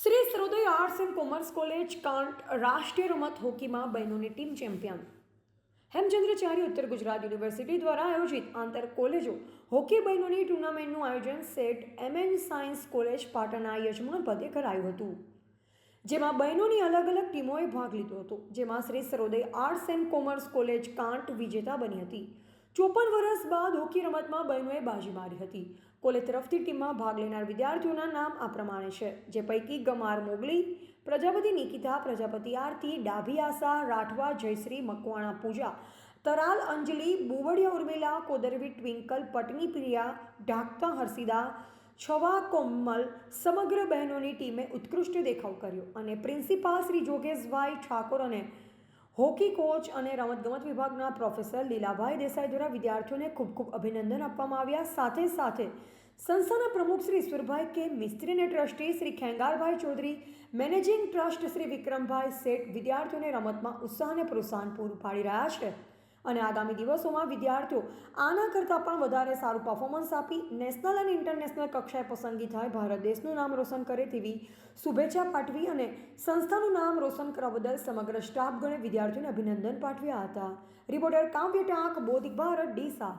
Shri Sarodaya arts and commerce college Kant રાષ્ટ્રીય રમત હોકીમાં બહેનોની ટીમ ચેમ્પિયન. હેમચંદ્રાચાર્ય ઉત્તર ગુજરાત યુનિવર્સિટી દ્વારા આયોજિત આંતર કોલેજો હોકી બહેનોની ટુર્નામેન્ટનું આયોજન સેટ એમએન સાયન્સ કોલેજ પાટણના યજમાન પદે કરાયું હતું. જેમાં બહેનોની અલગ અલગ ટીમોએ ભાગ લીધો હતો. જેમાં Shri Sarodaya arts and commerce college Kant વિજેતા બની હતી. ચોપન વર્ષ બાદ હોકી રમતમાં બહેનોએ બાજી મારી હતી. કોલેજ તરફથી ટીમમાં ભાગ લેનાર વિદ્યાર્થીઓના નામ આ પ્રમાણે છે. જે પૈકી ગમાર મોગલી, પ્રજાપતિ નિકિતા, પ્રજાપતિ આરતી, ડાભી આશા, રાઠવા, જયશ્રી, મકવાણા પૂજા, તરાલ, અંજલિ, બુવડિયા ઉર્મિલા, કોદરવી, ટ્વિંકલ, પટની પ્રિયા, ઢાકતા હર્ષિદા છવા કોમલ સમગ્ર બહેનોની ટીમે ઉત્કૃષ્ટ દેખાવ કર્યો અને પ્રિન્સિપાલ શ્રી જોગેશભાઈ ઠાકોર અને હોકી કોચ અને રમતગમત વિભાગના પ્રોફેસર લીલાભાઈ દેસાઈ દ્વારા વિદ્યાર્થીઓને ખૂબ ખૂબ અભિનંદન આપવામાં આવ્યા. સાથે સાથે સંસ્થાના પ્રમુખ શ્રી ઈશ્વરભાઈ કે મિસ્ત્રી અને trustee Shri Khengarbhai Chaudhari, managing trust Shri Vikrambhai Sheth વિદ્યાર્થીઓને રમતમાં ઉત્સાહ અને પ્રોત્સાહન પૂરું પાડી રહ્યા છે. અને આગામી દિવસોમાં વિદ્યાર્થીઓ આના કરતાં પણ વધારે સારું પરફોર્મન્સ આપી નેશનલ અને ઇન્ટરનેશનલ કક્ષાએ પસંદગી થાય ભારત દેશનું નામ રોશન કરે તેવી શુભેચ્છા પાઠવી અને સંસ્થાનું નામ રોશન કરવા બદલ સમગ્ર સ્ટાફ ગણે વિદ્યાર્થીઓને અભિનંદન પાઠવ્યા હતા. રિપોર્ટર કાવ્ય ટાંક, બોધિક ભારત, ડીસા.